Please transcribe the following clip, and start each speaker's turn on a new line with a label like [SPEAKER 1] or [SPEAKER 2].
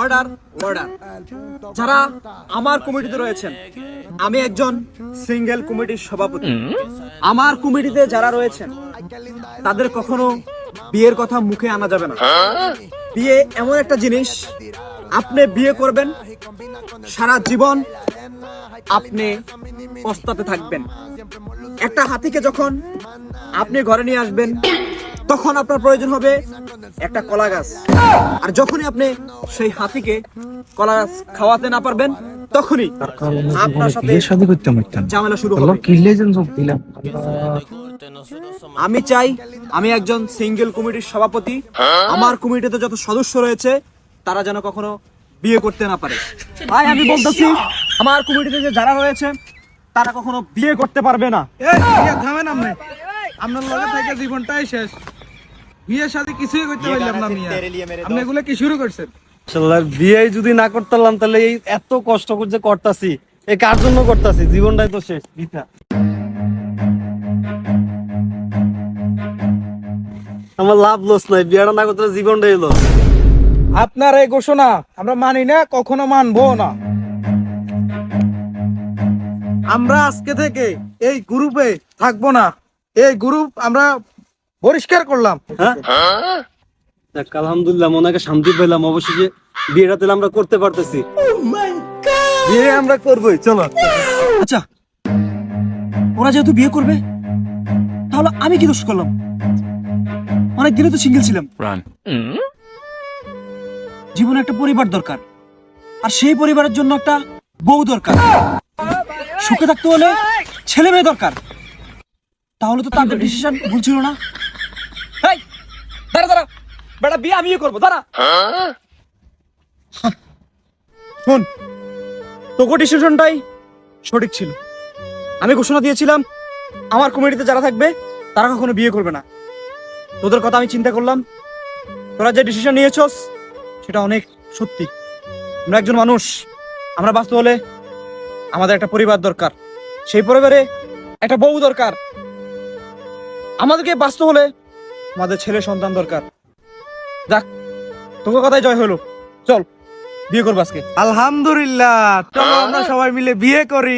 [SPEAKER 1] Order order যারা আমার কমিটিতে রয়েছেন, আমি একজন সিঙ্গেল কমিটির সভাপতি। আমার কমিটিতে যারা রয়েছেন, তাদের কখনো বিয়ের কথা মুখে আনা যাবে না। বিয়ে এমন একটা জিনিস, আপনি বিয়ে করবেন, সারা জীবন আপনি পস্তাতে থাকবেন। একটা হাতিকে যখন আপনি ঘরে নিয়ে আসবেন তখন আপনার প্রয়োজন হবে একটা কলা গাছ। আর যখনই আপনি সেই হাতিকে কলা গাছ খাওয়াতে না পারবেন তখনই আপনার সাথে
[SPEAKER 2] করতে
[SPEAKER 1] ঝামেলা শুরু
[SPEAKER 2] হলো
[SPEAKER 1] আমি চাই আমি একজন সিঙ্গেল কমিটির সভাপতি। আমার কমিটিতে যত সদস্য রয়েছে তারা যেন কখনো বিয়ে করতে না পারে। ভাই আমি বলতেছি আমার কমিটিতে যে যারা রয়েছে তারা কখনো বিয়ে করতে পারবে না।
[SPEAKER 3] থামেন আপনি। আপনার লগে থেকে জীবনটাই শেষ। বিয়ের সাথে কিছুই করতে পারলাম না মিয়া। আপনি এগুলো কি শুরু করছেন?
[SPEAKER 4] বিয়ে যদি না তাহলে এই এত কষ্ট করে করতাছি এই কার জন্য করতাছি? জীবনটাই তো শেষ বৃথা আমার লাভ লস নাই বিয়েটা না করতে জীবনটাই লস।
[SPEAKER 3] আপনার এই ঘোষণা আমরা মানি না কখনো মানবো না। আমরা আজকে থেকে এই গ্রুপে থাকব না। এই গ্রুপ আমরা পরিষ্কার করলাম।
[SPEAKER 4] হ্যাঁ? যাক, আলহামদুলিল্লাহ মনে শান্তি পেলাম অবশেষে বিয়েটা তাহলে আমরা করতে পারতেছি। বিয়ে আমরা করবোই চলো।
[SPEAKER 1] আচ্ছা ওরা যেহেতু বিয়ে করবে তাহলে আমি কি দোষ করলাম? অনেক দিনে তো সিঙ্গেল ছিলাম। জীবনে একটা পরিবার দরকার আর সেই পরিবারের জন্য একটা বউ দরকার। সুখে থাকতে হলে ছেলে মেয়ে দরকার। তাহলে তো তাদের ডিসিশন ভুল ছিল না। দাঁড়া বেটা, বিয়ে করব শোন, তোকে ডিসিশনটাই সঠিক ছিল। আমি ঘোষণা দিয়েছিলাম, আমার কমিটিতে যারা থাকবে, তারা কখনো বিয়ে করবে না। তোদের কথা আমি চিন্তা করলাম। তোরা যে ডিসিশন নিয়েছস, সেটা অনেক সত্যি। আমরা একজন মানুষ, আমরা বাঁচতে হলে আমাদের একটা পরিবার দরকার। সেই পরিবারে একটা বউ দরকার। আমাদেরকে বাঁচতে হলে আমাদের ছেলে সন্তান দরকার যাক তোকে কথাই জয় হলো চল বিয়ে করব আজকে
[SPEAKER 3] আলহামদুলিল্লাহ চলো আমরা সবাই মিলে বিয়ে করি